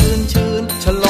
ชื่นชื่นฉลอง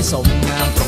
อยสมงาม